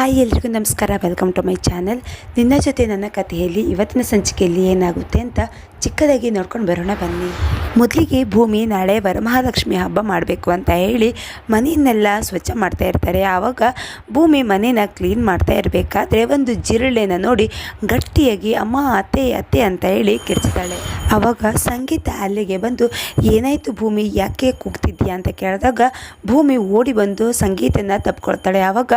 Hi ಎಲ್ರಿಗೂ ನಮಸ್ಕಾರ. Welcome to my channel ನಿನ್ನ ಜೊತೆ ನನ್ನ ಕಥೆಯಲ್ಲಿ, ಇವತ್ತಿನ ಸಂಚಿಕೆಯಲ್ಲಿ ಏನಾಗುತ್ತೆ ಅಂತ ಚಿಕ್ಕದಾಗಿ ನೋಡ್ಕೊಂಡು ಬರೋಣ ಬನ್ನಿ. ಮೊದಲಿಗೆ ಭೂಮಿ, ನಾಳೆ ವರಮಹಾಲಕ್ಷ್ಮಿ ಹಬ್ಬ ಮಾಡಬೇಕು ಅಂತ ಹೇಳಿ ಮನೆಯನ್ನೆಲ್ಲ ಸ್ವಚ್ಛ ಮಾಡ್ತಾ ಇರ್ತಾರೆ. ಆವಾಗ ಭೂಮಿ ಮನೇನ ಕ್ಲೀನ್ ಮಾಡ್ತಾ ಇರಬೇಕಾದ್ರೆ ಒಂದು ಜಿರಳೆನ ನೋಡಿ ಗಟ್ಟಿಯಾಗಿ, ಅಮ್ಮ, ಅತ್ತೆ ಅತ್ತೆ ಅಂತ ಹೇಳಿ ಕಿರ್ಚ್ತಾಳೆ ಆವಾಗ ಸಂಗೀತ ಅಲ್ಲಿಗೆ ಬಂದು, ಏನಾಯಿತು ಭೂಮಿ, ಯಾಕೆ ಕೂಗ್ತಿದ್ಯಾ? ಅಂತ ಕೇಳಿದಾಗ ಭೂಮಿ ಓಡಿ ಬಂದು ಸಂಗೀತನ ತಪ್ಕೊಳ್ತಾಳೆ. ಆವಾಗ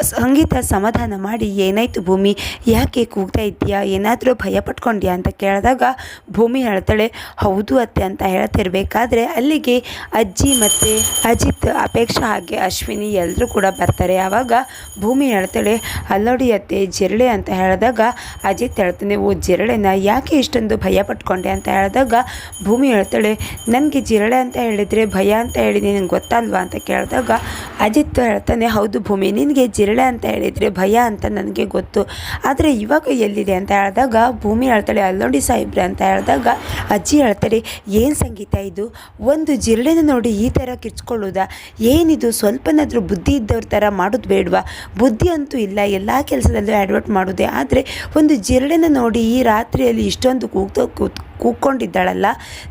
ಸಂಗೀತ ಸಮಾಧಾನ ಮಾಡಿ, ಏನಾಯಿತು ಭೂಮಿ? ಯಾಕೆ ಕೂಗ್ತಾ ಇದ್ದೀಯಾ? ಏನಾದರೂ ಭಯ ಪಟ್ಕೊಂಡ್ಯಾ? ಅಂತ ಕೇಳಿದಾಗ, ಭೂಮಿ ಹೇಳ್ತಾಳೆ ಹೌದು ಅತ್ತೆ ಅಂತ ಹೇಳ್ತಿರ್ಬೇಕಾದ್ರೆ, ಅಲ್ಲಿಗೆ ಅಜ್ಜಿ ಮತ್ತು ಅಜಿತ್ ಅಪೇಕ್ಷಾ ಹಾಗೆ ಅಶ್ವಿನಿ ಎಲ್ಲರೂ ಕೂಡ ಬರ್ತಾರೆ. ಆವಾಗ, ಭೂಮಿ ಹೇಳ್ತಾಳೆ ಅಲ್ಲೋಡಿ ಅತ್ತೆ, ಜಿರಳೆ ಅಂತ ಹೇಳಿದಾಗ, ಅಜಿತ್ ಹೇಳ್ತಾನೆ, ಓ, ಜಿರಳೆನ? ಯಾಕೆ ಇಷ್ಟೊಂದು ಭಯ ಪಟ್ಕೊಂಡೆ ಅಂತ ಹೇಳಿದಾಗ, ಭೂಮಿ ಹೇಳ್ತಾಳೆ ನನಗೆ ಜಿರಳೆ ಅಂತ ಹೇಳಿದರೆ ಭಯ ಅಂತ ಹೇಳಿ ನಿನಗೆ ಗೊತ್ತಲ್ವಾ? ಅಂತ ಕೇಳಿದಾಗ, ಅಜಿತ್ ಹೇಳ್ತಾನೆ, ಹೌದು ಭೂಮಿ, ನಿನಗೆ ಜಿರಳೆ ಅಂತ ಹೇಳಿದರೆ ಭಯ ಅಂತ ನನಗೆ ಗೊತ್ತು. ಆದರೆ ಇವಾಗ ಎಲ್ಲಿದೆ ಅಂತ ಹೇಳಿದಾಗ ಭೂಮಿ ಹೇಳ್ತಾಳೆ ಅಲ್ಲೋಡಿ ಸಾಹೇಬ್ರೆ ಅಂತ ಹೇಳಿದಾಗ ಅಜ್ಜಿ ಹೇಳ್ತಾರೆ, ಏನು ಸಂಗೀತ ಇದು? ಒಂದು ಜಿರಳೆನ ನೋಡಿ ಈ ಥರ ಕಿರ್ಚ್ಕೊಳ್ಳೋದಾ? ಏನಿದು? ಸ್ವಲ್ಪನಾದರೂ ಬುದ್ಧಿ ಇದ್ದವ್ರ ಥರ ಮಾಡೋದು ಬೇಡವಾ? ಬುದ್ಧಿ ಅಂತೂ ಇಲ್ಲ, ಎಲ್ಲ ಕೆಲಸದಲ್ಲೂ ಅಡ್ವರ್ಟ್ ಮಾಡೋದೇ. ಆದರೆ ಒಂದು ಜಿರಳೆನ ನೋಡಿ ಈ ರಾತ್ರಿಯಲ್ಲಿ ಇಷ್ಟೊಂದು ಕೂಗ್ತಾ ಕೂತ್ ಕೂಗ್ಕೊಂಡಿದ್ದಾಳಲ್ಲ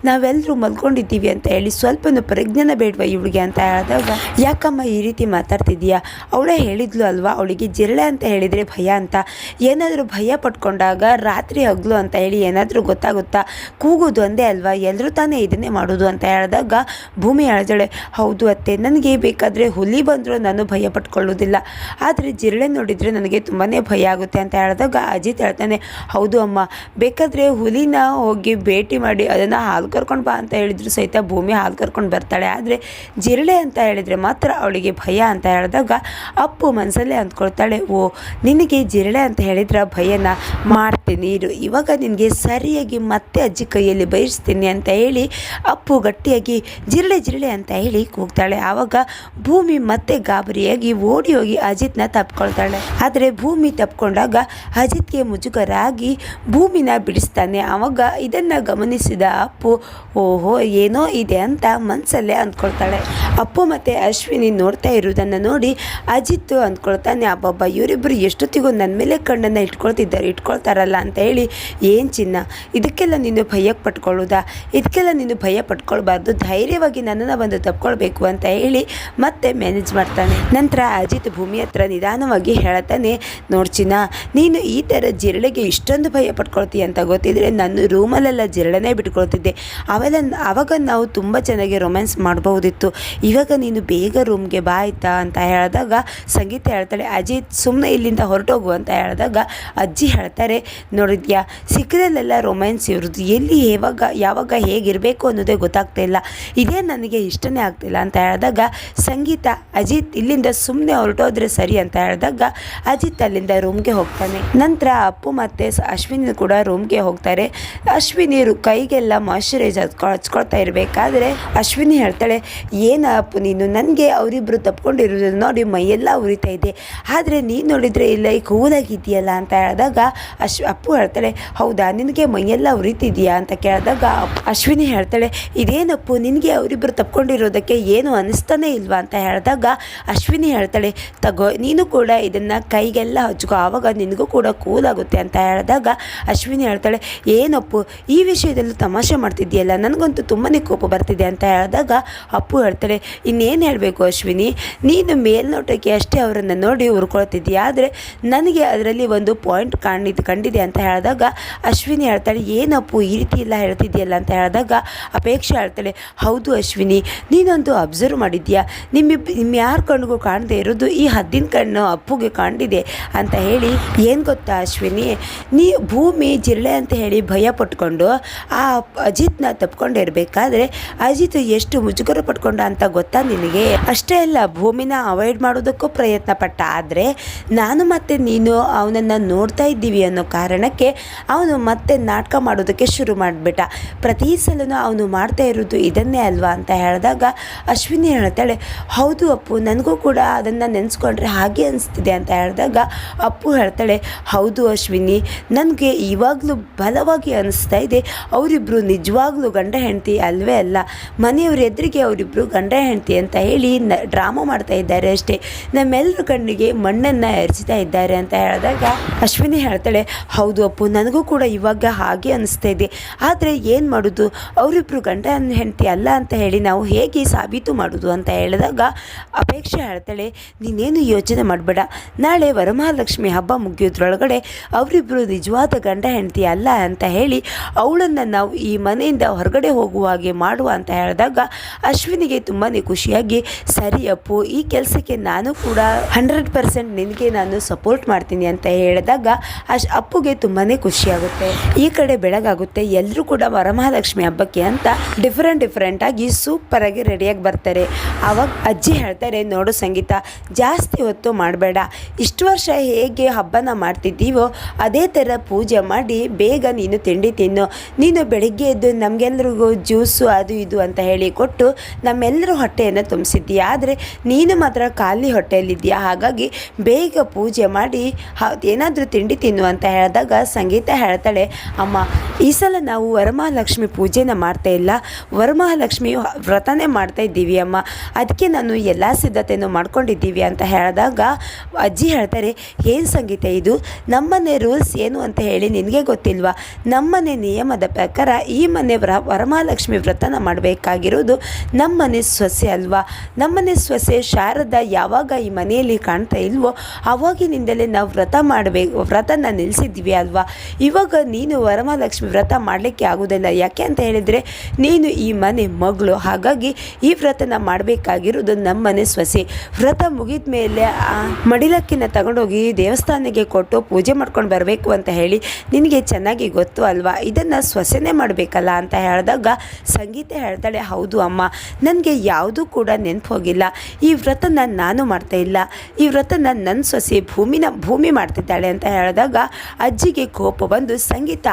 ನಾವೆಲ್ಲರೂ ಮಲ್ಕೊಂಡಿದ್ದೀವಿ ಅಂತ ಹೇಳಿ ಸ್ವಲ್ಪನೂ ಪ್ರಜ್ಞಾನ ಬೇಡವಾ ಇವಳಿಗೆ ಅಂತ ಹೇಳಿದಾಗ, ಯಾಕಮ್ಮ ಈ ರೀತಿ ಮಾತಾಡ್ತಿದ್ದೀಯಾ? ಅವಳೇ ಹೇಳಿದ್ಲು ಅಲ್ವಾ? ಅವಳಿಗೆ ಜಿರಳೆ ಅಂತ ಹೇಳಿದರೆ ಭಯ ಅಂತ. ಏನಾದರೂ ಭಯ ಪಟ್ಕೊಂಡಾಗ ರಾತ್ರಿ ಹಗ್ಲು ಅಂತ ಹೇಳಿ ಏನಾದರೂ ಗೊತ್ತಾಗುತ್ತಾ? ಕೂಗೋದು ಒಂದೇ ಅಲ್ವಾ? ಎಲ್ಲರೂ ತಾನೇ ಇದನ್ನೇ ಮಾಡೋದು ಅಂತ ಹೇಳಿದಾಗ, ಭೂಮಿ ಹೇಳ್ತಾಳೆ ಹೌದು ಅತ್ತೆ, ನನಗೆ ಬೇಕಾದರೆ ಹುಲಿ ಬಂದರೂ ನಾನು ಭಯ ಪಟ್ಕೊಳ್ಳೋದಿಲ್ಲ ಆದರೆ ಜಿರಳೆ ನೋಡಿದರೆ ನನಗೆ ತುಂಬಾ ಭಯ ಆಗುತ್ತೆ ಅಂತ ಹೇಳಿದಾಗ ಅಜಿತ್ ಹೇಳ್ತಾನೆ, ಹೌದು ಅಮ್ಮ, ಬೇಕಾದರೆ ಹುಲಿನ ಹೋಗಿ ಭೇಟಿ ಮಾಡಿ ಅದನ್ನು ಹಾಲು ಕರ್ಕೊಂಡು ಬಾ ಅಂತ ಹೇಳಿದ್ರು ಸಹಿತ ಭೂಮಿ ಹಾಲು ಕರ್ಕೊಂಡು ಬರ್ತಾಳೆ. ಆದರೆ ಜಿರಳೆ ಅಂತ ಹೇಳಿದರೆ ಮಾತ್ರ ಅವಳಿಗೆ ಭಯ ಅಂತ ಹೇಳಿದಾಗ ಅಪ್ಪು ಮನಸ್ಸಲ್ಲೇ ಅಂದ್ಕೊಳ್ತಾಳೆ, ಓ, ನಿನಗೆ ಜಿರಳೆ ಅಂತ ಹೇಳಿದ್ರೆ ಭಯನ ಮಾಡ್ತೀನಿ, ಇರು. ಇವಾಗ ನಿನಗೆ ಸರಿಯಾಗಿ ಮತ್ತೆ ಅಜ್ಜಿ ಕೈಯಲ್ಲಿ ಬಯಸ್ತೀನಿ ಅಂತ ಹೇಳಿ ಅಪ್ಪು ಗಟ್ಟಿಯಾಗಿ ಜಿರಳೆ ಜಿರಳೆ ಅಂತ ಹೇಳಿ ಕೂಗ್ತಾಳೆ. ಆವಾಗ ಭೂಮಿ ಮತ್ತೆ ಗಾಬರಿಯಾಗಿ ಓಡಿ ಹೋಗಿ ಅಜಿತ್ನ ತಪ್ಕೊಳ್ತಾಳೆ. ಆದರೆ ಭೂಮಿ ತಪ್ಕೊಂಡಾಗ ಅಜಿತ್ಗೆ ಮುಜುಗರಾಗಿ ಭೂಮಿನ ಬಿಡಿಸ್ತಾನೆ. ಆವಾಗ ಇದನ್ನು ಗಮನಿಸಿದ ಅಪ್ಪು, ಓಹೋ, ಏನೋ ಇದೆ ಅಂತ ಮನಸ್ಸಲ್ಲೇ ಅಂದ್ಕೊಳ್ತಾಳೆ. ಅಪ್ಪು ಮತ್ತು ಅಶ್ವಿನಿ ನೋಡ್ತಾ ಇರುವುದನ್ನು ನೋಡಿ ಅಜಿತ್ ಅಂದ್ಕೊಳ್ತಾನೆ, ಅಬ್ಬಬ್ಬ ಇವರಿಬ್ಬರು ಎಷ್ಟೊತ್ತಿಗೂ ನನ್ನ ಮೇಲೆ ಕಣ್ಣನ್ನು ಇಟ್ಕೊಳ್ತಿದ್ದಾರೆ, ಇಟ್ಕೊಳ್ತಾರಲ್ಲ? ಅಂತ ಹೇಳಿ, ಏನು ಚಿನ್ನ, ಇದಕ್ಕೆಲ್ಲ ನೀನು ಭಯಕ್ಕೆ ಪಟ್ಕೊಳ್ಳೋದಾ ಇದಕ್ಕೆಲ್ಲ ನೀನು ಭಯ ಪಟ್ಕೊಳ್ಬಾರ್ದು ಧೈರ್ಯವಾಗಿ ನನ್ನನ್ನು ಬಂದು ತಪ್ಕೊಳ್ಬೇಕು ಅಂತ ಹೇಳಿ ಮತ್ತೆ ಮ್ಯಾನೇಜ್ ಮಾಡ್ತಾನೆ. ನಂತರ ಅಜಿತ್ ಭೂಮಿ ಹತ್ರ ನಿಧಾನವಾಗಿ ಹೇಳ್ತಾನೆ ನೋಡ್ ಚಿನ್ನ, ನೀನು ಈ ಥರ ಜಿರಳೆಗೆ ಇಷ್ಟೊಂದು ಭಯ ಪಟ್ಕೊಳ್ತೀಯ ಅಂತ ಗೊತ್ತಿದ್ರೆ, ನನ್ನ ರೂಮಲ್ಲೆಲ್ಲ ಜಿರಳೆನೇ ಬಿಟ್ಕೊಳ್ತಿದ್ದೆ. ಅವೆಲ್ಲ ಅವಾಗ ನಾವು ತುಂಬ ಚೆನ್ನಾಗಿ ರೊಮ್ಯಾನ್ಸ್ ಮಾಡಬಹುದಿತ್ತು. ಇವಾಗ ನೀನು ಬೇಗ ರೂಮ್ಗೆ ಬಾ ಆಯ್ತಾ ಅಂತ ಹೇಳಿದಾಗ ಸಂಗೀತ ಹೇಳ್ತಾಳೆ ಅಜಿತ್ ಸುಮ್ಮನೆ ಇಲ್ಲಿಂದ ಹೊರಟೋಗು ಅಂತ ಹೇಳಿದಾಗ ಅಜ್ಜಿ ಹೇಳ್ತಾರೆ, ನೋಡಿದ್ಯಾ ಸಿಕ್ಕದಲ್ಲೆಲ್ಲ ರೊಮ್ಯಾನ್ಸ್ ಇರೋದು ಎಲ್ಲಿ ಯಾವಾಗ ಯಾವಾಗ ಹೇಗಿರಬೇಕು ಅನ್ನೋದೇ ಗೊತ್ತಾಗ್ತಾ ಇಲ್ಲ. ಇದೇ ನನಗೆ ಇಷ್ಟನೇ ಆಗ್ತಿಲ್ಲ ಅಂತ ಹೇಳಿದಾಗ ಸಂಗೀತ, ಅಜಿತ್, ಇಲ್ಲಿಂದ ಸುಮ್ಮನೆ ಹೊರಟೋದ್ರೆ ಸರಿ ಅಂತ ಹೇಳಿದಾಗ ಅಜಿತ್ ಅಲ್ಲಿಂದ ರೂಮ್ಗೆ ಹೋಗ್ತಾನೆ. ನಂತರ ಅಪ್ಪು ಮತ್ತು ಅಶ್ವಿನಿ ಕೂಡ ರೂಮ್ಗೆ ಹೋಗ್ತಾರೆ. ಅಶ್ವಿನಿ ರು- ಕೈಗೆಲ್ಲ ಮಾಯಶ್ಚರೈಸ್ ಹಚ್ಕೊ ಹಚ್ಕೊಳ್ತಾ ಇರಬೇಕಾದ್ರೆ ಅಶ್ವಿನಿ ಹೇಳ್ತಾಳೆ, ಏನ ಅಪ್ಪು ನೀನು? ನನಗೆ ಅವರಿಬ್ಬರು ತಪ್ಪಿಕೊಂಡಿರೋದನ್ನು ನೋಡಿ ಮೈಯೆಲ್ಲ ಉರಿತಾ ಇದೆ. ಆದರೆ ನೀನು ನೋಡಿದರೆ ಇಲ್ಲ ಈ ಕೂಲಾಗಿದೆಯಲ್ಲ ಅಂತ ಹೇಳಿದಾಗ ಅಶ್, ಅಪ್ಪು ಹೇಳ್ತಾಳೆ, ಹೌದಾ, ನಿನಗೆ ಮೈಯೆಲ್ಲ ಉರಿತಿದೆಯಾ? ಅಂತ ಕೇಳಿದಾಗ ಅಶ್ವಿನಿ ಹೇಳ್ತಾಳೆ, ಇದೇನಪ್ಪು, ನಿನಗೆ ಅವರಿಬ್ಬರು ತಪ್ಕೊಂಡಿರೋದಕ್ಕೆ ಏನು ಅನಿಸ್ತಾನೆ ಇಲ್ವಾ? ಅಂತ ಹೇಳಿದಾಗ ಅಶ್ವಿನಿ ಹೇಳ್ತಾಳೆ, ತಗೋ, ನೀನು ಕೂಡ ಇದನ್ನು ಕೈಗೆಲ್ಲ ಹಚ್ಕೋ, ಆವಾಗ ನಿನಗೂ ಕೂಡ ಕೂಲಾಗುತ್ತೆ ಅಂತ ಹೇಳಿದಾಗ ಅಶ್ವಿನಿ ಹೇಳ್ತಾಳೆ, ಏನಪ್ಪು ಈ ವಿಷಯದಲ್ಲಿ ತಮಾಷೆ ಮಾಡ್ತಿದ್ಯಲ್ಲ ನನಗಂತೂ ತುಂಬಾ ಕೋಪ ಬರ್ತಿದೆ ಅಂತ ಹೇಳಿದಾಗ ಅಪ್ಪು ಹೇಳ್ತಾಳೆ ಇನ್ನೇನು ಹೇಳಬೇಕು ಅಶ್ವಿನಿ? ನೀನು ಮೇಲ್ನೋಟಕ್ಕೆ ಅಷ್ಟೇ ಅವರನ್ನು ನೋಡಿ ಉರ್ಕೊಳ್ತಿದ್ದೀಯ ಆದರೆ ನನಗೆ ಅದರಲ್ಲಿ ಒಂದು ಪಾಯಿಂಟ್ ಕಾಣಿದ್ ಕಂಡಿದೆ ಅಂತ ಹೇಳಿದಾಗ ಅಶ್ವಿನಿ ಹೇಳ್ತಾಳೆ, ಏನಪ್ಪು ಈ ರೀತಿ ಎಲ್ಲ ಹೇಳ್ತಿದ್ಯಲ್ಲ ಅಂತ ಹೇಳಿದಾಗ ಅಪೇಕ್ಷೆ ಹೇಳ್ತಾಳೆ, ಹೌದು ಅಶ್ವಿನಿ, ನೀನೊಂದು ಅಬ್ಸರ್ವ್ ಮಾಡಿದ್ಯಾ ನಿಮ್ಮ ನಿಮ್ಮ ಯಾರ ಕಣ್ಣಿಗೂ ಕಾಣದೇ ಇರೋದು ಈ ಹದ್ದಿನ ಕಣ್ಣು ಅಪ್ಪುಗೆ ಕಾಣಿದೆ ಅಂತ ಹೇಳಿ, ಏನು ಗೊತ್ತಾ ಅಶ್ವಿನಿ? ನೀ ಭೂಮಿ ಜಿರಳೆ ಅಂತ ಹೇಳಿ ಭಯ ಪಟ್ಕೊಂಡು ಆ ಅಜಿತ್ನ ತಪ್ಕೊಂಡಿರ್ಬೇಕಾದ್ರೆ ಅಜಿತ್ ಎಷ್ಟು ಮುಜುಗರ ಪಟ್ಕೊಂಡ ಅಂತ ಗೊತ್ತಾ ನಿನಗೆ? ಅಷ್ಟೇ ಅಲ್ಲ, ಭೂಮಿನ ಅವಾಯ್ಡ್ ಮಾಡೋದಕ್ಕೂ ಪ್ರಯತ್ನ ಪಟ್ಟ ಆದರೆ ನಾನು ಮತ್ತೆ ನೀನು ಅವನನ್ನು ನೋಡ್ತಾ ಇದ್ದೀವಿ ಅನ್ನೋ ಕಾರಣಕ್ಕೆ ಅವನು ಮತ್ತೆ ನಾಟಕ ಮಾಡೋದಕ್ಕೆ ಶುರು ಮಾಡಿಬಿಟ್ಟ. ಪ್ರತಿ ಸಲನೂ ಅವನು ಮಾಡ್ತಾ ಇರೋದು ಇದನ್ನೇ ಅಲ್ವಾ ಅಂತ ಹೇಳಿದಾಗ ಅಶ್ವಿನಿ ಹೇಳ್ತಾಳೆ, ಹೌದು ಅಪ್ಪು, ನನಗೂ ಕೂಡ ಅದನ್ನು ನೆನೆಸ್ಕೊಂಡ್ರೆ ಹಾಗೆ ಅನಿಸ್ತಿದೆ ಅಂತ ಹೇಳಿದಾಗ ಅಪ್ಪು ಹೇಳ್ತಾಳೆ, ಹೌದು ಅಶ್ವಿನಿ, ನನಗೆ ಇವಾಗಲೂ ಬಲವಾಗಿ ಅನಿಸ್ತಾ ಇದೆ. ಹೇಳಿದೆ ಅವರಿಬ್ಬರು ನಿಜವಾಗ್ಲೂ ಗಂಡ ಹೆಂಡತಿ ಅಲ್ವೇ ಅಲ್ಲ. ಮನೆಯವ್ರ ಎದುರಿಗೆ ಅವರಿಬ್ಬರು ಗಂಡ ಹೆಂಡತಿ ಅಂತ ಹೇಳಿ ನ, ಡ್ರಾಮಾ ಮಾಡ್ತಾ ಇದ್ದಾರೆ ಅಷ್ಟೇ. ನಮ್ಮೆಲ್ಲರ ಕಣ್ಣಿಗೆ ಮಣ್ಣನ್ನು ಎರಚಿತಾ ಇದ್ದಾರೆ ಅಂತ ಹೇಳಿದಾಗ ಅಶ್ವಿನಿ ಹೇಳ್ತಾಳೆ, ಹೌದು ಅಪ್ಪು, ನನಗೂ ಕೂಡ ಇವಾಗ ಹಾಗೆ ಅನಿಸ್ತಾ ಇದೆ. ಆದರೆ ಏನು ಮಾಡೋದು? ಅವರಿಬ್ಬರು ಗಂಡ ಹೆಂಡತಿ ಅಲ್ಲ ಅಂತ ಹೇಳಿ ನಾವು ಹೇಗೆ ಸಾಬೀತು ಮಾಡೋದು? ಅಂತ ಹೇಳಿದಾಗ ಅಪೇಕ್ಷೆ ಹೇಳ್ತಾಳೆ, ನೀನೇನು ಯೋಚನೆ ಮಾಡಬೇಡ. ನಾಳೆ ವರಮಹಾಲಕ್ಷ್ಮಿ ಹಬ್ಬ ಮುಗಿಯೋದ್ರೊಳಗಡೆ ಅವರಿಬ್ಬರು ನಿಜವಾದ ಗಂಡ ಹೆಂಡತಿ ಅಲ್ಲ ಅಂತ ಹೇಳಿ ಅವಳನ್ನು ನಾವು ಈ ಮನೆಯಿಂದ ಹೊರಗಡೆ ಹೋಗುವ ಹಾಗೆ ಮಾಡುವ ಅಂತ ಹೇಳಿದಾಗ ಅಶ್ವಿನಿಗೆ ತುಂಬಾ ಖುಷಿಯಾಗಿ, ಸರಿ ಅಪ್ಪು, ಈ ಕೆಲಸಕ್ಕೆ ನಾನು ಕೂಡ ಹಂಡ್ರೆಡ್ ಪರ್ಸೆಂಟ್ ನಿನಗೆ ನಾನು ಸಪೋರ್ಟ್ ಮಾಡ್ತೀನಿ ಅಂತ ಹೇಳಿದಾಗ ಅಶ್, ಅಪ್ಪುಗೆ ತುಂಬಾ ಖುಷಿಯಾಗುತ್ತೆ. ಈ ಕಡೆ ಬೆಳಗಾಗುತ್ತೆ ಎಲ್ಲರೂ ಕೂಡ ವರಮಹಾಲಕ್ಷ್ಮಿ ಹಬ್ಬಕ್ಕೆ ಅಂತ ಡಿಫ್ರೆಂಟ್ ಸೂಪರ್ ಆಗಿ ರೆಡಿಯಾಗಿ ಬರ್ತಾರೆ. ಆವಾಗ ಅಜ್ಜಿ ಹೇಳ್ತಾರೆ, ನೋಡು ಸಂಗೀತ, ಜಾಸ್ತಿ ಹೊತ್ತು ಮಾಡಬೇಡ. ಇಷ್ಟು ವರ್ಷ ಹೇಗೆ ಹಬ್ಬನ ಮಾಡ್ತಿದ್ದೀವೋ, ಅದೇ ಥರ ಪೂಜೆ ಮಾಡಿ ಬೇಗ ನೀನು ತಿಂಡಿ ತಿನ್ನು. ನೀನು ಬೆಳಿಗ್ಗೆ ಎದ್ದು ನಮಗೆಲ್ಲರಿಗೂ ಜ್ಯೂಸು ಅದು ಇದು ಅಂತ ಹೇಳಿ ಕೊಟ್ಟು ನಮ್ಮೆಲ್ಲರೂ ಹೊಟ್ಟೆಯನ್ನು ತುಂಬಿಸಿದ್ದೀಯ. ಆದರೆ ನೀನು ಮಾತ್ರ ಖಾಲಿ ಹೊಟ್ಟೆಯಲ್ಲಿದ್ದೀಯಾ. ಹಾಗಾಗಿ ಬೇಗ ಪೂಜೆ ಮಾಡಿ ಏನಾದರೂ ತಿಂಡಿ ತಿನ್ನು ಅಂತ ಹೇಳಿದಾಗ ಸಂಗೀತ ಹೇಳ್ತಾಳೆ, ಅಮ್ಮ, ಈ ಸಲ ನಾವು ವರಮಹಾಲಕ್ಷ್ಮಿ ಪೂಜೆನ ಮಾಡ್ತಾ ಇಲ್ಲ. ವರಮಹಾಲಕ್ಷ್ಮಿಯು ವ್ರತನೇ ಮಾಡ್ತಾ ಇದ್ದೀವಿ ಅಮ್ಮ. ಅದಕ್ಕೆ ನಾನು ಎಲ್ಲ ಸಿದ್ಧತೆಯನ್ನು ಮಾಡ್ಕೊಂಡಿದ್ದೀವಿ ಅಂತ ಹೇಳಿದಾಗ ಅಜ್ಜಿ ಹೇಳ್ತಾರೆ, ಏನು ಸಂಗೀತ ಇದು? ನಮ್ಮನೆ ರೂಲ್ಸ್ ಏನು ಅಂತ ಹೇಳಿ ನಿನಗೆ ಗೊತ್ತಿಲ್ವಾ? ನಮ್ಮನೆ ನಿಯಮದ ಪ್ರಕಾರ ಈ ಮನೆ ವ್ರ, ವರಮಹಾಲಕ್ಷ್ಮಿ ವ್ರತನ ಮಾಡಬೇಕಾಗಿರೋದು ನಮ್ಮನೆ ಸೊಸೆ ಅಲ್ವಾ? ನಮ್ಮನೆ ಸೊಸೆ ಶಾರದ ಯಾವಾಗ ಈ ಮನೆಯಲ್ಲಿ ಕಾಣ್ತಾ ಇಲ್ವೋ, ಅವಾಗಿನಿಂದಲೇ ನಾವು ವ್ರತ ಮಾಡಬೇಕು ವ್ರತನ ನಿಲ್ಲಿಸಿದ್ವಿ ಅಲ್ವಾ? ಇವಾಗ ನೀನು ವರಮಹಾಲಕ್ಷ್ಮಿ ವ್ರತ ಮಾಡಲಿಕ್ಕೆ ಆಗೋದಿಲ್ಲ. ಯಾಕೆ ಅಂತ ಹೇಳಿದರೆ, ನೀನು ಈ ಮನೆ ಮಗಳು. ಹಾಗಾಗಿ ಈ ವ್ರತನ ಮಾಡಬೇಕಾಗಿರೋದು ನಮ್ಮನೆ ಸೊಸೆ. ವ್ರತ ಮುಗಿದ ಮೇಲೆ, ಆ, ಮಡಿಲಕ್ಕಿನ ತಗೊಂಡೋಗಿ ದೇವಸ್ಥಾನಕ್ಕೆ ಕೊಟ್ಟು ಪೂಜೆ ಮಾಡ್ಕೊಂಡು ಬರಬೇಕು ಅಂತ ಹೇಳಿ ನಿನಗೆ ಚೆನ್ನಾಗಿ ಗೊತ್ತು ಅಲ್ವಾ? ಇದನ್ನು ಸೊಸೆನೇ ಮಾಡಬೇಕಲ್ಲ ಅಂತ ಹೇಳಿದಾಗ ಸಂಗೀತ ಹೇಳ್ತಾಳೆ, ಹೌದು ಅಮ್ಮ, ನನಗೆ ಯಾವುದೂ ಕೂಡ ನೆನಪು ಹೋಗಿಲ್ಲ. ಈ ವ್ರತನ ನಾನು ಮಾಡ್ತಾ ಇಲ್ಲ. ಈ ವ್ರತನ ನನ್ನ ಸೊಸೆ ಭೂಮಿನ, ಭೂಮಿ ಮಾಡ್ತಿದ್ದಾಳೆ ಅಂತ ಹೇಳಿದಾಗ ಅಜ್ಜಿಗೆ ಕೋಪ ಬಂದು, ಸಂಗೀತ,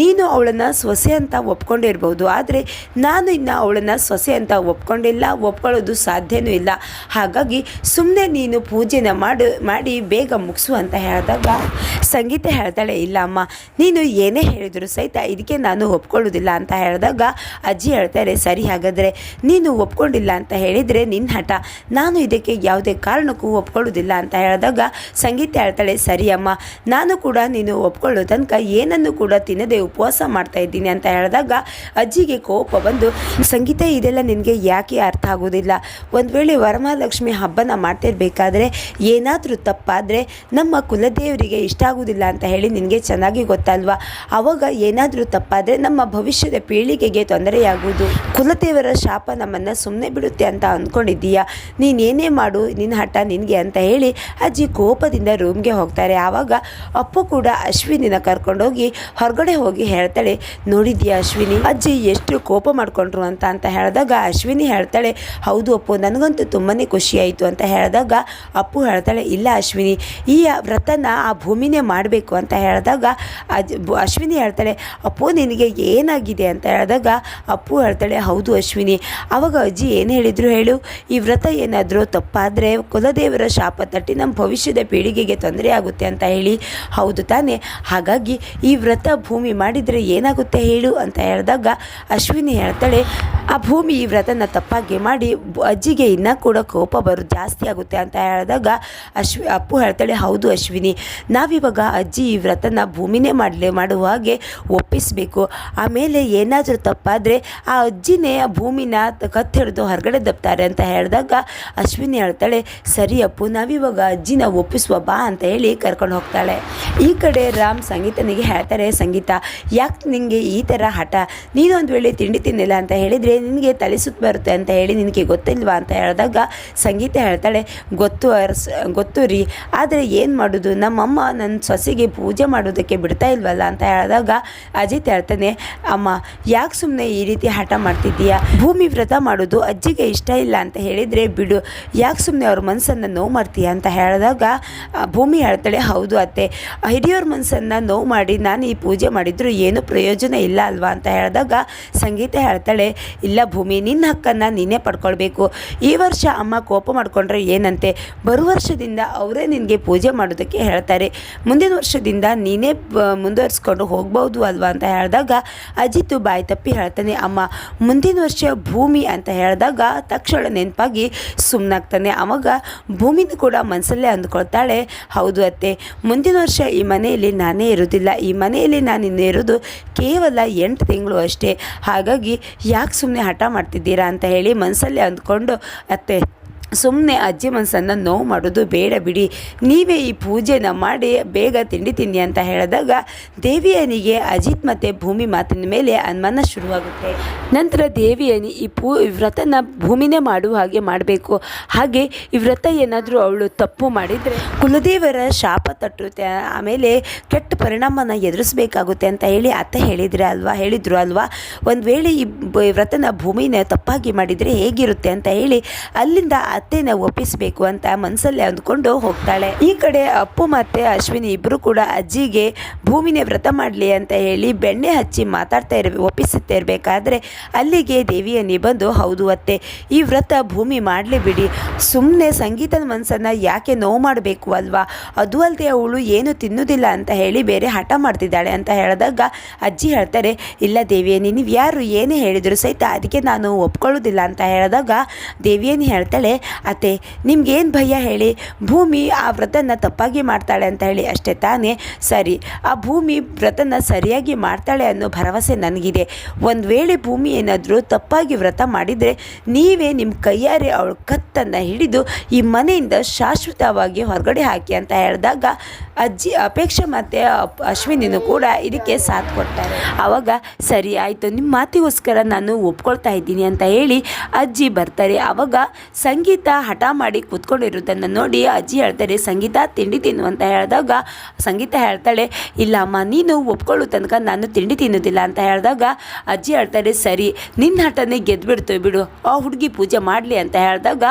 ನೀನು ಅವಳನ್ನು ಸೊಸೆ ಅಂತ ಒಪ್ಕೊಂಡಿರ್ಬೋದು, ಆದರೆ ನಾನು ಇನ್ನು ಅವಳನ್ನು ಸೊಸೆ ಅಂತ ಒಪ್ಕೊಂಡಿಲ್ಲ, ಒಪ್ಕೊಳ್ಳೋದು ಸಾಧ್ಯವೂ ಇಲ್ಲ. ಹಾಗಾಗಿ ಸುಮ್ಮನೆ ನೀನು ಪೂಜೆನ ಮಾಡು, ಮಾಡಿ ಬೇಗ ಮುಗಿಸು ಅಂತ ಹೇಳಿದಾಗ ಸಂಗೀತ ಹೇಳ್ತಾಳೆ, ಇಲ್ಲ ಅಮ್ಮ, ನೀನು ಏನೇ ಹೇಳಿದರೂ ಸಹಿತ ಇದಕ್ಕೆ ನಾನು ಒಪ್ಕೊಳ್ಳೋದಿಲ್ಲ ಅಂತ ಹೇಳಿದಾಗ ಅಜ್ಜಿ ಹೇಳ್ತಾರೆ, ಸರಿ ಹಾಗಾದರೆ ನೀನು ಒಪ್ಕೊಂಡಿಲ್ಲ ಅಂತ ಹೇಳಿದರೆ ನಿನ್ನ ಹಠ. ನಾನು ಇದಕ್ಕೆ ಯಾವುದೇ ಕಾರಣಕ್ಕೂ ಒಪ್ಕೊಳ್ಳೋದಿಲ್ಲ ಅಂತ ಹೇಳಿದಾಗ ಸಂಗೀತ ಹೇಳ್ತಾಳೆ, ಸರಿ ಅಮ್ಮ, ನಾನು ಕೂಡ ನೀನು ಒಪ್ಕೊಳ್ಳೋ ತನಕ ಏನನ್ನು ಕೂಡ ತಿನ್ನದೆ ಉಪವಾಸ ಮಾಡ್ತಾ ಇದ್ದೀನಿ ಅಂತ ಹೇಳಿದಾಗ ಅಜ್ಜಿಗೆ ಕೋಪ ಬಂದು, ಸಂಗೀತ ಇದೆಲ್ಲ ನಿನಗೆ ಯಾಕೆ ಅರ್ಥ ಆಗೋದಿಲ್ಲ ಒಂದು ವೇಳೆ ವರಮಹಾಲಕ್ಷ್ಮಿ ಹಬ್ಬನ ಮಾಡ್ತಿರ್ಬೇಕಾದ್ರೆ ಏನಾದರೂ ತಪ್ಪಾದರೆ ನಮ್ಮ ಕುಲದೇವರಿಗೆ ಇಷ್ಟ ಆಗೋದಿಲ್ಲ ಅಂತ ಹೇಳಿ ನಿನಗೆ ಚೆನ್ನಾಗಿ ಗೊತ್ತಲ್ವಾ? ಆವಾಗ ಏನಾದರೂ ತಪ್ಪಾದರೆ ನಮ್ಮ ಭವಿಷ್ಯದ ಪೀಳಿಗೆಗೆ ತೊಂದರೆಯಾಗುವುದು. ಕುಲದೇವರ ಶಾಪ ನಮ್ಮನ್ನು ಸುಮ್ಮನೆ ಬಿಡುತ್ತೆ ಅಂತ ಅಂದ್ಕೊಂಡಿದ್ದೀಯಾ? ನೀನೇನೇ ಮಾಡು, ನಿನ್ನ ಹಠ ನಿನಗೆ ಅಂತ ಹೇಳಿ ಅಜ್ಜಿ ಕೋಪದಿಂದ ರೂಮ್ಗೆ ಹೋಗ್ತಾರೆ. ಆವಾಗ ಅಪ್ಪು ಕೂಡ ಅಶ್ವಿನಿನ ಕರ್ಕೊಂಡೋಗಿ ಹೊರಗಡೆ ಹೋಗಿ ಹೇಳ್ತಾಳೆ ನೋಡಿದ್ಯಾ ಅಶ್ವಿನಿ, ಅಜ್ಜಿ ಎಷ್ಟು ಕೋಪ ಮಾಡಿಕೊಂಡ್ರು ಅಂತ ಅಂತ ಹೇಳಿದಾಗ ಅಶ್ವಿನಿ ಹೇಳ್ತಾಳೆ, ಹೌದು ಅಪ್ಪು, ನನಗಂತೂ ತುಂಬಾ ಖುಷಿ ಆಯಿತು ಅಂತ ಹೇಳಿದಾಗ ಅಪ್ಪು ಹೇಳ್ತಾಳೆ, ಇಲ್ಲ ಅಶ್ವಿನಿ, ಈ ವ್ರತನ ಆ ಭೂಮಿನೇ ಮಾಡಬೇಕು ಅಂತ ಹೇಳಿದಾಗ ಅಜ್ ಅಶ್ವಿನಿ ಹೇಳ್ತಾಳೆ, ಅಪ್ಪು ನಿನಗೆ ಏನಾಗಿದೆ ಅಂತ ಹೇಳಿದಾಗ ಅಪ್ಪು ಹೇಳ್ತಾಳೆ, ಹೌದು ಅಶ್ವಿನಿ, ಅವಾಗ ಅಜ್ಜಿ ಏನು ಹೇಳಿದ್ರು ಹೇಳು? ಈ ವ್ರತ ಏನಾದರೂ ತಪ್ಪಾದರೆ ಕುಲದೇವರ ಶಾಪ ತಟ್ಟಿ ನಮ್ಮ ಭವಿಷ್ಯದ ಪೀಳಿಗೆಗೆ ತೊಂದರೆ ಆಗುತ್ತೆ ಅಂತ ಹೇಳಿ. ಹೌದು ತಾನೇ, ಹಾಗಾಗಿ ಈ ವ್ರತ ಭೂಮಿ ಮಾಡಿದರೆ ಏನಾಗುತ್ತೆ ಹೇಳು? ಅಂತ ಹೇಳಿದಾಗ ಅಶ್ವಿನಿ ಹೇಳ್ತಾಳೆ, ಆ ಭೂಮಿ ಈ ವ್ರತನ ತಪ್ಪಾಗಿ ಮಾಡಿ ಅಜ್ಜಿಗೆ ಇನ್ನೂ ಕೂಡ ಕೋಪ ಬರೋದು ಜಾಸ್ತಿ ಆಗುತ್ತೆ ಅಂತ ಹೇಳಿದಾಗ ಅಶ್ವಿ, ಅಪ್ಪು ಹೇಳ್ತಾಳೆ, ಹೌದು ಅಶ್ವಿನಿ, ನಾವಿವಾಗ ಅಜ್ಜಿ ಈ ವ್ರತನ ಭೂಮಿನೇ ಮಾಡಲೇ, ಮಾಡುವ ಹಾಗೆ ಒಪ್ಪಿಸಬೇಕು ಆಮೇಲೆ ಏನಾದರೂ ತಪ್ಪಾದರೆ ಆ ಅಜ್ಜಿನೇ ಆ ಭೂಮಿನ ಕತ್ತು ಹಿಡಿದು ಹೊರಗಡೆ ದಬ್ತಾರೆ ಅಂತ ಹೇಳಿದಾಗ ಅಶ್ವಿನಿ ಹೇಳ್ತಾಳೆ, ಸರಿ ಅಪ್ಪು, ನಾವಿವಾಗ ಅಜ್ಜಿನ ಒಪ್ಪಿಸುವ ಬಾ ಅಂತ ಹೇಳಿ ಕರ್ಕೊಂಡು ಹೋಗ್ತಾಳೆ. ಈ ಕಡೆ ರಾಮ್ ಸಂಗೀತನಿಗೆ ಹೇಳ್ತಾರೆ, ಸಂಗೀತ, ಯಾಕೆ ನಿನಗೆ ಈ ಥರ ಹಠ? ನೀನೊಂದು ವೇಳೆ ತಿಂಡಿ ತಿನ್ನಿಲ್ಲ ಅಂತ ಹೇಳಿದರೆ ನಿನಗೆ ತಲೆ ಸುತ್ತ ಬರುತ್ತೆ ಅಂತ ಹೇಳಿ ನಿನಗೆ ಗೊತ್ತಿಲ್ವಾ ಅಂತ ಹೇಳಿದಾಗ ಸಂಗೀತ ಹೇಳ್ತಾಳೆ, ಗೊತ್ತು ಅರ್ಸ್, ಗೊತ್ತು ರೀ, ಆದರೆ ಏನು ಮಾಡೋದು? ನಮ್ಮಮ್ಮ ನನ್ನ ಸೊಸೆಗೆ ಪೂಜೆ ಮಾಡೋದಕ್ಕೆ ಬಿಡ್ತಾ ಇಲ್ವಲ್ಲ? ಅಂತ ಹೇಳಿದಾಗ ಅಜಿತ್ ಹೇಳ್ತಾನೆ, ಅಮ್ಮ, ಯಾಕೆ ಸುಮ್ಮನೆ ಈ ರೀತಿ ಹಠ ಮಾಡ್ತಿದ್ದೀಯಾ? ಭೂಮಿ ವ್ರತ ಮಾಡೋದು ಅಜ್ಜಿಗೆ ಇಷ್ಟ ಇಲ್ಲ ಅಂತ ಹೇಳಿದರೆ ಬಿಡು. ಯಾಕೆ ಸುಮ್ಮನೆ ಅವ್ರ ಮನಸ್ಸನ್ನು ನೋವು ಮಾಡ್ತೀಯ? ಅಂತ ಹೇಳಿದಾಗ ಭೂಮಿ ಹೇಳ್ತಾಳೆ ಹೌದು ಅತ್ತೆ. ಹಿರಿಯವ್ರ ಮನಸ್ಸನ್ನು ನೋವು ಮಾಡಿ ನಾನು ಈ ಪೂಜೆ ಮಾಡಿದ್ರು ಏನು ಪ್ರಯೋಜನ ಇಲ್ಲ ಅಲ್ವಾ? ಅಂತ ಹೇಳಿದಾಗ, ಸಂಗೀತ ಹೇಳ್ತಾಳೆ, ಇಲ್ಲ ಭೂಮಿ, ನಿನ್ನ ಹಕ್ಕನ್ನು ನೀನೇ ಪಡ್ಕೊಳ್ಬೇಕು. ಈ ವರ್ಷ ಅಮ್ಮ ಕೋಪ ಮಾಡಿಕೊಂಡ್ರೆ ಏನಂತೆ? ಬರುವ ವರ್ಷದಿಂದ ಅವರೇ ನಿನಗೆ ಪೂಜೆ ಮಾಡೋದಕ್ಕೆ ಹೇಳ್ತಾರೆ. ಮುಂದಿನ ವರ್ಷದಿಂದ ನೀನೇ ಮುಂದುವರಿಸ್ಕೊಂಡು ಹೋಗ್ಬೋದು ಅಲ್ವಾ? ಅಂತ ಹೇಳಿದಾಗ ಅಜಿತ್ ಬಾಯಿ ತಪ್ಪಿ ಹೇಳ್ತಾನೆ, ಅಮ್ಮ, ಮುಂದಿನ ವರ್ಷ ಭೂಮಿ ಅಂತ ಹೇಳಿದಾಗ ತಕ್ಷಣ ನೆನಪಾಗಿ ಸುಮ್ಮನಾಗ್ತಾನೆ ಅವಾಗ ಭೂಮಿನೂ ಕೂಡ ಮನಸ್ಸಲ್ಲೇ ಅಂದ್ಕೊಳ್ತಾಳೆ, ಹೌದು ಅತ್ತೆ, ಮುಂದಿನ ವರ್ಷ ಈ ಮನೆಯಲ್ಲಿ ನಾನೇ ಇರೋದಿಲ್ಲ ಈ ಮನೆಯಲ್ಲಿ ನಾನು ಇನ್ನು ಇರೋದು ಕೇವಲ ಎಂಟು ತಿಂಗಳು ಅಷ್ಟೇ. ಹಾಗಾಗಿ ಯಾಕೆ ಸುಮ್ಮನೆ ಹಠ ಮಾಡ್ತಿದ್ದೀರಾ? ಅಂತ ಹೇಳಿ ಮನಸ್ಸಲ್ಲೇ ಅಂದ್ಕೊಂಡು, ಅತ್ತೆ ಸುಮ್ಮನೆ ಅಜ್ಜಿ ಮನಸ್ಸನ್ನು ನೋವು ಮಾಡೋದು ಬೇಡ ಬಿಡಿ. ನೀವೇ ಈ ಪೂಜೆನ ಮಾಡಿ ಬೇಗ ತಿಂಡಿ ತಿನ್ನಿ ಅಂತ ಹೇಳಿದಾಗ ದೇವಿಯನಿಗೆ ಅಜಿತ್ ಮತ್ತು ಭೂಮಿ ಮಾತಿನ ಮೇಲೆ ಅನುಮಾನ ಶುರುವಾಗುತ್ತೆ. ನಂತರ ದೇವಿಯನಿ ಈ ಪೂ ವ್ರತನ ಭೂಮಿನೇ ಮಾಡುವ ಹಾಗೆ ಮಾಡಬೇಕು. ಹಾಗೆ ಈ ವ್ರತ ಏನಾದರೂ ಅವಳು ತಪ್ಪು ಮಾಡಿದರೆ ಕುಲದೇವರ ಶಾಪ ತಟ್ಟುತ್ತೆ. ಆಮೇಲೆ ಕೆಟ್ಟ ಪರಿಣಾಮನ ಎದುರಿಸಬೇಕಾಗುತ್ತೆ ಅಂತ ಹೇಳಿ ಅತ್ತ ಹೇಳಿದರೆ ಅಲ್ವಾ? ಹೇಳಿದ್ರು ಅಲ್ವಾ? ಒಂದು ವೇಳೆ ಈ ವ್ರತನ ಭೂಮಿನ ತಪ್ಪಾಗಿ ಮಾಡಿದರೆ ಹೇಗಿರುತ್ತೆ ಅಂತ ಹೇಳಿ ಅಲ್ಲಿಂದ ಅತ್ತೆನ ಒಪ್ಪಿಸಬೇಕು ಅಂತ ಮನಸ್ಸಲ್ಲಿ ಅಂದ್ಕೊಂಡು ಹೋಗ್ತಾಳೆ. ಈ ಕಡೆ ಅಪ್ಪು ಮತ್ತೆ ಅಶ್ವಿನಿ ಇಬ್ಬರು ಕೂಡ ಅಜ್ಜಿಗೆ ಭೂಮಿನೇ ವ್ರತ ಮಾಡಲಿ ಅಂತ ಹೇಳಿ ಬೆಣ್ಣೆ ಹಚ್ಚಿ ಮಾತಾಡ್ತಾ ಇರ್ ಒಪ್ಪಿಸುತ್ತಾ ಇರಬೇಕಾದ್ರೆ ಅಲ್ಲಿಗೆ ದೇವಿಯನ್ನಿ ಬಂದು, ಹೌದು ಅತ್ತೆ, ಈ ವ್ರತ ಭೂಮಿ ಮಾಡಲಿ ಬಿಡಿ. ಸುಮ್ಮನೆ ಸಂಗೀತದ ಮನಸ್ಸನ್ನು ಯಾಕೆ ನೋವು ಮಾಡಬೇಕು ಅಲ್ವಾ? ಅದು ಅಲ್ಲದೆ ಅವಳು ಏನು ತಿನ್ನುವುದಿಲ್ಲ ಅಂತ ಹೇಳಿ ಬೇರೆ ಹಠ ಮಾಡ್ತಿದ್ದಾಳೆ ಅಂತ ಹೇಳಿದಾಗ ಅಜ್ಜಿ ಹೇಳ್ತಾರೆ, ಇಲ್ಲ ದೇವಿಯನ್ನಿ, ನೀವು ಯಾರು ಏನೇ ಹೇಳಿದ್ರು ಸಹಿತ ಅದಕ್ಕೆ ನಾನು ಒಪ್ಕೊಳ್ಳೋದಿಲ್ಲ ಅಂತ ಹೇಳಿದಾಗ ದೇವಿಯನ್ನಿ ಹೇಳ್ತಾಳೆ ಅತ್ತೆ, ನಿಮ್ಗೇನು ಭಯ ಹೇಳಿ? ಭೂಮಿ ಆ ವ್ರತನ ತಪ್ಪಾಗಿ ಮಾಡ್ತಾಳೆ ಅಂತ ಹೇಳಿ ಅಷ್ಟೇ ತಾನೇ? ಸರಿ, ಆ ಭೂಮಿ ವ್ರತನ ಸರಿಯಾಗಿ ಮಾಡ್ತಾಳೆ ಅನ್ನೋ ಭರವಸೆ ನನಗಿದೆ. ಒಂದು ವೇಳೆ ಭೂಮಿ ಏನಾದರೂ ತಪ್ಪಾಗಿ ವ್ರತ ಮಾಡಿದರೆ ನೀವೇ ನಿಮ್ಮ ಕೈಯಾರೆ ಅವಳ ಕತ್ತನ್ನು ಹಿಡಿದು ಈ ಮನೆಯಿಂದ ಶಾಶ್ವತವಾಗಿ ಹೊರಗಡೆ ಹಾಕಿ ಅಂತ ಹೇಳಿದಾಗ ಅಜ್ಜಿ ಅಪೇಕ್ಷೆ ಮತ್ತು ಅಶ್ವಿನಿನೂ ಕೂಡ ಇದಕ್ಕೆ ಸಾಥ್ ಕೊಡ್ತಾರೆ. ಆವಾಗ ಸರಿ ಆಯಿತು ನಿಮ್ಮ ಮಾತಿಗೋಸ್ಕರ ನಾನು ಒಪ್ಕೊಳ್ತಾ ಇದ್ದೀನಿ ಅಂತ ಹೇಳಿ ಅಜ್ಜಿ ಬರ್ತಾರೆ. ಆವಾಗ ಸಂಗೀತ ಹಠ ಮಾಡಿ ಕೂತ್ಕೊಂಡಿರೋದನ್ನು ನೋಡಿ ಅಜ್ಜಿ ಹೇಳ್ತಾರೆ, ಸಂಗೀತ ತಿಂಡಿ ತಿನ್ನು ಅಂತ ಹೇಳಿದಾಗ ಸಂಗೀತ ಹೇಳ್ತಾಳೆ, ಇಲ್ಲ ಅಮ್ಮ, ನೀನು ಒಪ್ಕೊಳ್ಳೋ ತನಕ ನಾನು ತಿಂಡಿ ತಿನ್ನೋದಿಲ್ಲ ಅಂತ ಹೇಳಿದಾಗ ಅಜ್ಜಿ ಹೇಳ್ತಾರೆ, ಸರಿ ನಿನ್ನ ಹಠನೇ ಗೆದ್ದುಬಿಡ್ತು ಬಿಡು, ಆ ಹುಡುಗಿ ಪೂಜೆ ಮಾಡಲಿ ಅಂತ ಹೇಳಿದಾಗ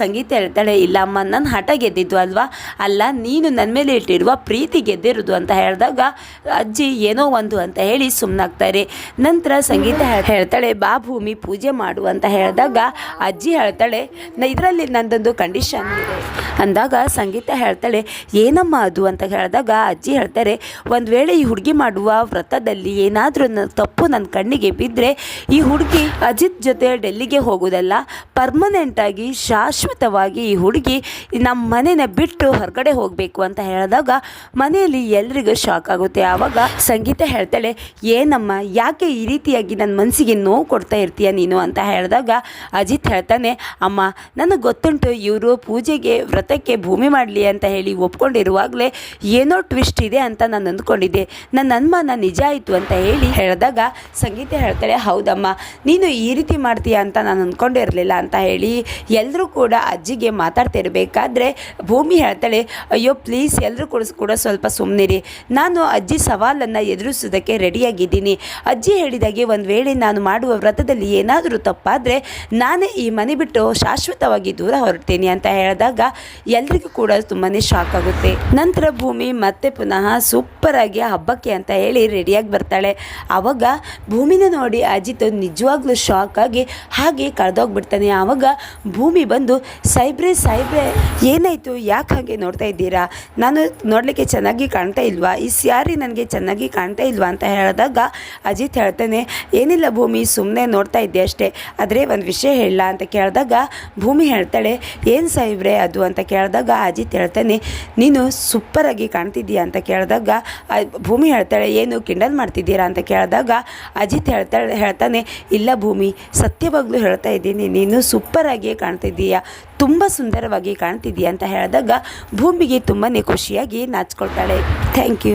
ಸಂಗೀತ ಹೇಳ್ತಾಳೆ, ಇಲ್ಲ ಅಮ್ಮ ನನ್ನ ಹಠ ಗೆದ್ದಿದ್ದು ಅಲ್ವಾ? ಅಲ್ಲ, ನೀನು ನನ್ನ ಮೇಲೆ ಇಟ್ಟಿರುವ ಪ್ರೀತಿ ಗೆದ್ದಿರೋದು ಅಂತ ಹೇಳಿದಾಗ, ಅಜ್ಜಿ, ಏನೋ ಒಂದು ಅಂತ ಹೇಳಿ ಸುಮ್ಮನಾಗ್ತಾರೆ ನಂತರ ಸಂಗೀತ ಹೇಳ್ತಾಳೆ, ಬಾ ಭೂಮಿ ಪೂಜೆ ಮಾಡು ಅಂತ ಹೇಳಿದಾಗ, ಅಜ್ಜಿ ಹೇಳ್ತಾಳೆ, ನ, ಇದರಲ್ಲಿ ನಂದೊಂದು ಕಂಡೀಷನ್ ಅಂದಾಗ ಸಂಗೀತ ಹೇಳ್ತಾಳೆ, ಏನಮ್ಮ ಅದು? ಅಂತ ಹೇಳಿದಾಗ, ಅಜ್ಜಿ ಹೇಳ್ತಾರೆ, ಒಂದು ವೇಳೆ ಈ ಹುಡುಗಿ ಮಾಡುವ ವ್ರತದಲ್ಲಿ ಏನಾದರೂ ತಪ್ಪು ನನ್ನ ಕಣ್ಣಿಗೆ ಬಿದ್ದರೆ ಈ ಹುಡುಗಿ ಅಜಿತ್ ಜೊತೆ ಡೆಲ್ಲಿಗೆ ಹೋಗೋದಲ್ಲ ಪರ್ಮನೆಂಟಾಗಿ ಶಾಶ್ವತವಾಗಿ ಈ ಹುಡುಗಿ ನಮ್ಮ ಮನೇನ ಬಿಟ್ಟು ಹೊರಗಡೆ ಹೋಗಬೇಕು ಅಂತ ಹೇಳಿದಾಗ ಮನೆಯಲ್ಲಿ ಎಲ್ರಿಗೂ ಶಾಕ್ ಆಗುತ್ತೆ. ಆವಾಗ ಸಂಗೀತ ಹೇಳ್ತಾಳೆ, ಏನಮ್ಮ, ಯಾಕೆ ಈ ರೀತಿಯಾಗಿ ನನ್ನ ಮನಸ್ಸಿಗೆ ನೋವು ಕೊಡ್ತಾ ಇರ್ತೀಯ ನೀನು? ಅಂತ ಹೇಳಿದಾಗ ಅಜಿತ್ ಹೇಳ್ತಾನೆ, ಅಮ್ಮ, ನನಗೆ ಗೊತ್ತುಂಟು, ಇವರು ಪೂಜೆಗೆ ವ್ರತಕ್ಕೆ ಭೂಮಿ ಮಾಡಲಿ ಅಂತ ಹೇಳಿ ಒಪ್ಕೊಂಡಿರುವಾಗಲೇ ಏನೋ ಟ್ವಿಸ್ಟ್ ಇದೆ ಅಂತ ನಾನು ಅಂದ್ಕೊಂಡಿದ್ದೆ. ನನ್ನ ಅನುಮಾನ ನಿಜ ಆಯಿತು ಅಂತ ಹೇಳಿ ಹೇಳಿದಾಗ ಸಂಗೀತ ಹೇಳ್ತಾಳೆ, ಹೌದಮ್ಮ, ನೀನು ಈ ರೀತಿ ಮಾಡ್ತೀಯ ಅಂತ ನಾನು ಅಂದ್ಕೊಂಡಿರಲಿಲ್ಲ ಅಂತ ಹೇಳಿ ಎಲ್ಲರೂ ಕೂಡ ಅಜ್ಜಿಗೆ ಮಾತಾಡ್ತಿರಬೇಕಾದ್ರೆ ಭೂಮಿ ಹೇಳ್ತಾಳೆ, ಅಯ್ಯೋ ಪ್ಲೀಸ್ ಎಲ್ಲರೂ ಕೂಡ ಕೂಡ ಸ್ವಲ್ಪ ಸುಮ್ಮನಿರಿ ನಾನು ಅಜ್ಜಿ ಸವಾಲನ್ನು ಎದುರಿಸೋದಕ್ಕೆ ರೆಡಿಯಾಗಿದ್ದೀನಿ. ಅಜ್ಜಿ ಹೇಳಿದಾಗೆ ಒಂದು ವೇಳೆ ನಾನು ಮಾಡುವ ವ್ರತದಲ್ಲಿ ಏನಾದರೂ ತಪ್ಪಾದರೆ ನಾನೇ ಈ ಮನೆ ಬಿಟ್ಟು ಶಾಶ್ವತವಾಗಿ ದೂರ ಹೊರಡ್ತೀನಿ ಅಂತ ಹೇಳಿದಾಗ ಎಲ್ರಿಗೂ ಕೂಡ ತುಂಬಾ ಶಾಕ್ ಆಗುತ್ತೆ. ನಂತರ ಭೂಮಿ ಮತ್ತೆ ಪುನಃ ಸೂಪರ್ ಆಗಿ ಹಬ್ಬಕ್ಕೆ ಅಂತ ಹೇಳಿ ರೆಡಿಯಾಗಿ ಬರ್ತಾಳೆ. ಆವಾಗ ಭೂಮಿನ ನೋಡಿ ಅಜಿತ್ ನಿಜವಾಗ್ಲೂ ಶಾಕ್ ಆಗಿ ಹಾಗೆ ಕಳೆದೋಗ್ಬಿಡ್ತಾನೆ. ಆವಾಗ ಭೂಮಿ ಬಂದು ಸೈಬ್ರೆ ಸೈಬ್ರೆ ಏನಾಯಿತು? ಯಾಕೆ ಹಾಗೆ ನೋಡ್ತಾ ಇದ್ದೀರಾ? ನಾನು ನೋಡಲಿಕ್ಕೆ ಚೆನ್ನಾಗಿ ಕಾಣ್ತಾ ಇಲ್ವಾ? ಈ ಸ್ಯಾರಿ ನನಗೆ ಚೆನ್ನಾಗಿ ಕಾಣ್ತಾ ಇಲ್ವಾ ಅಂತ ಹೇಳಿದಾಗ ಅಜಿತ್ ಹೇಳ್ತಾನೆ, ಏನಿಲ್ಲ ಭೂಮಿ ಸುಮ್ಮನೆ ನೋಡ್ತಾ ಇದ್ದೆ ಅಷ್ಟೇ. ಆದರೆ ಒಂದು ವಿಷಯ ಹೇಳಲ್ಲ ಅಂತ ಕೇಳಿದಾಗ ಭೂಮಿ ಹೇಳ್ತಾಳೆ, ಏನು ಸಾಯಿಬ್ರೆ ಅದು? ಅಂತ ಕೇಳಿದಾಗ ಅಜಿತ್ ಹೇಳ್ತಾನೆ, ನೀನು ಸೂಪರಾಗಿ ಕಾಣ್ತಿದ್ದೀಯ ಅಂತ ಕೇಳಿದಾಗ ಭೂಮಿ ಹೇಳ್ತಾಳೆ, ಏನು ಕಿಂಡಲ್ ಮಾಡ್ತಿದ್ದೀರಾ? ಅಂತ ಕೇಳಿದಾಗ ಅಜಿತ್ ಹೇಳ್ತಾಳೆ ಹೇಳ್ತಾನೆ, ಇಲ್ಲ ಭೂಮಿ, ಸತ್ಯವಾಗಲೂ ಹೇಳ್ತಾ ಇದ್ದೀನಿ, ನೀನು ಸೂಪರಾಗಿಯೇ ಕಾಣ್ತಿದ್ದೀಯ. ತುಂಬ ಸುಂದರವಾಗಿ ಕಾಣ್ತಿದೆಯಾ ಅಂತ ಹೇಳಿದಾಗ ಭೂಮಿಗೆ ತುಂಬಾ ಖುಷಿಯಾಗಿ ನಾಚ್ಕೊಳ್ತಾಳೆ. Thank you